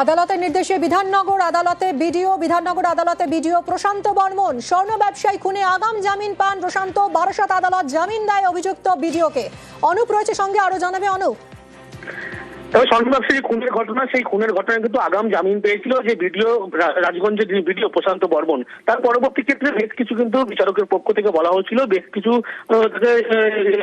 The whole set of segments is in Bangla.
আদালতের নির্দেশে বিধাননগর আদালতে বিডিও, বিধাননগর আদালতে বিডিও প্রশান্ত বর্মন, স্বর্ণ ব্যবসায়ী খুনে আগাম জামিন পান প্রশান্ত, বারাসাত আদালত জামিন দেয় অভিযুক্ত বিডিওকে। অনুপ রয়েছে সঙ্গে, আরও জানাবে অনুপ। তবে স্বর্ণ যে খুনের ঘটনা, সেই খুনের ঘটনায় কিন্তু আগাম জামিন পেয়েছিল যে ভিডিও রাজগঞ্জের যিনি ভিডিও প্রশান্ত বর্মন। তার পরবর্তী ক্ষেত্রে বেশ কিছু কিন্তু বিচারকের পক্ষ থেকে বলা হয়েছিল, বেশ কিছু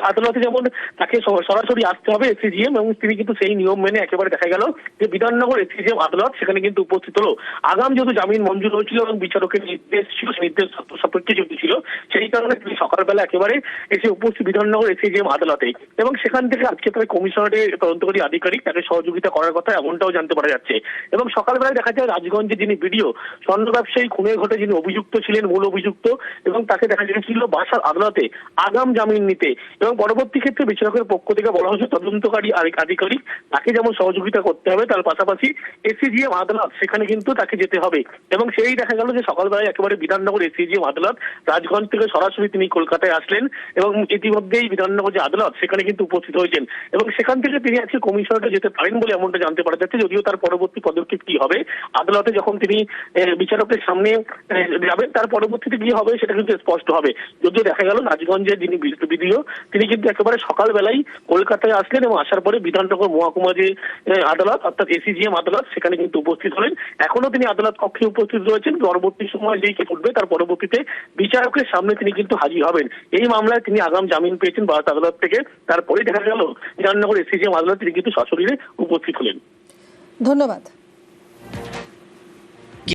আদালতে যেমন তাকে সরাসরি আসতে হবে এসিজিএম এবং তিনি কিন্তু সেই নিয়ম মেনে একেবারে দেখা গেল যে বিধাননগর এসিজিএম আদালত সেখানে কিন্তু উপস্থিত হলো। আগাম যেহেতু জামিন মঞ্জুর হয়েছিল এবং বিচারকের নির্দেশ ছিল নির্দেশ সাপেক্ষে যেহেতু ছিল, সেই কারণে তিনি সকালবেলা একেবারে এসে উপস্থিত বিধাননগর এসিজিএম আদালতে এবং সেখান থেকে আজকে তার কমিশনারের তদন্তকারী আধিকারিক, তাকে সহযোগিতা করার কথা এমনটাও জানতে পারা যাচ্ছে। এবং সকালবেলায় দেখা যায় রাজগঞ্জে যিনি ভিডিও স্বর্ণ ব্যবসায়ী খুনের ঘটে যিনি অভিযুক্ত ছিলেন, মূল অভিযুক্ত, এবং তাকে দেখা গিয়েছিল বাসার আদালতে আগাম জামিন নিতে। এবং পরবর্তী ক্ষেত্রে বিচারকের পক্ষ থেকে বলা হয়েছে, তদন্তকারী আধিক- আধিকারিক তাকে যেমন সহযোগিতা করতে হবে, তার পাশাপাশি এসিজিএম আদালত সেখানে কিন্তু তাকে যেতে হবে। এবং সেই দেখা গেল যে সকালবেলায় একেবারে বিধাননগর এসিজিএম আদালত রাজগঞ্জ থেকে সরাসরি তিনি কলকাতায় আসলেন এবং ইতিমধ্যেই বিধাননগর যে আদালত, সেখানে কিন্তু উপস্থিত হয়েছেন। এবং সেখান থেকে তিনি আজকে কমিশনারে যেতে পারেন বলে এমনটা জানতে পারা যাচ্ছে, যদিও তার পরবর্তী পদক্ষেপ কি হবে। আদালতে যখন তিনি বিচারকের সামনে যাবেন, তার পরবর্তীতে কি হবে সেটা কিন্তু স্পষ্ট হবে। যদিও দেখা গেল রাজগঞ্জের যিনি বিডিও, তিনি কিন্তু একেবারে সকালবেলায় কলকাতায় আসলেন এবং আসার পরে বিধাননগর মহকুমা যে আদালত, অর্থাৎ এসিজিএম আদালত, সেখানে কিন্তু উপস্থিত হলেন। এখনও তিনি আদালত কক্ষে উপস্থিত রয়েছেন। পরবর্তী সময় যেই কে উঠবে তার পরবর্তীতে বিচারকের সামনে তিনি কিন্তু হাজির হবেন। এই মামলায় তিনি আগাম জামিন পেয়েছেন ভারত আদালত থেকে। তারপরে দেখা গেল, বিধাননগর এসিজিএম আদালত, তিনি কিন্তু সশরীরে উপস্থিত হলেন। ধন্যবাদ।